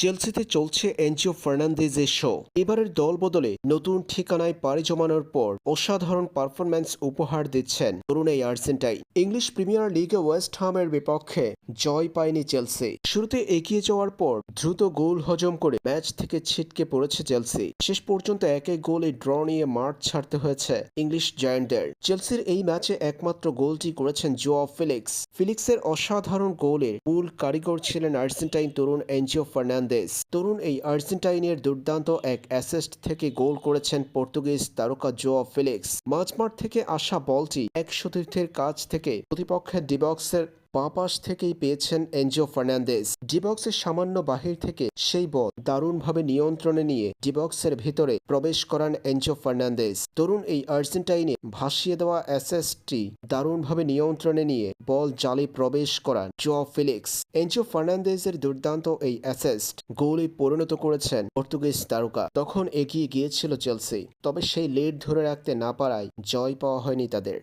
চেলসিতে চলছে NGO ফার্নান্দেজের show এবারের দল বদলে নতুন ঠিকানায় পাড়ি জমানোর পর অসাধারণ পারফরম্যান্স উপহার দিচ্ছেন তরুণ এই আর্জেন্টাই ইংলিশ প্রিমিয়ার লিগে ওয়েস্ট হামের বিপক্ষে জয় পায়নি চেলসি। শুরুতে এগিয়ে যাওয়ার পর দ্রুত গোল হজম করে ম্যাচ থেকে ছিটকে পড়েছে চেলসি। শেষ পর্যন্ত এক গোলে ড্র নিয়ে মাঠ ছাড়তে হয়েছে ইংলিশ জায়ান্টদের। চেলসির এই ম্যাচে একমাত্র গোলটি করেছেন জোয়া ফিলিক্স। ফিলিক্সের অসাধারণ গোলের মূল কারিগর ছিলেন আর্জেন্টাইন তরুণ এনজিও ফার্নান্দেস তরুণ এই আর্জেন্টাইনের দুর্দান্ত এক অ্যাসেস্ট থেকে গোল করেছেন পর্তুগিজ তারকা জোয়া ফিলিক্স। মাঝমাঠ থেকে আসা বলটি এক সতীর্থের কাছ থেকে প্রতিপক্ষের ডিবক্সের বাঁ পাশ থেকেই পেয়েছেন এনজিও ফার্নান্দেস ডিবক্সের সামান্য বাহির থেকে সেই বল দারুণভাবে নিয়ন্ত্রণে নিয়ে ডিবক্সের ভিতরে প্রবেশ করান এনজিও ফার্নান্দেস তরুণ এই আর্জেন্টাইনে ভাসিয়ে দেওয়া অ্যাসেসটি দারুণভাবে নিয়ন্ত্রণে নিয়ে বল জালে প্রবেশ করান জো ফিলিক্স। এনজিও ফার্নান্দেজের দুর্দান্ত এই অ্যাসেস্ট গোলে পরিণত করেছেন পর্তুগিজ তারকা। তখন এগিয়ে গিয়েছিল চেলসি, তবে সেই লিড ধরে রাখতে না পারায় জয় পাওয়া হয়নি তাদের।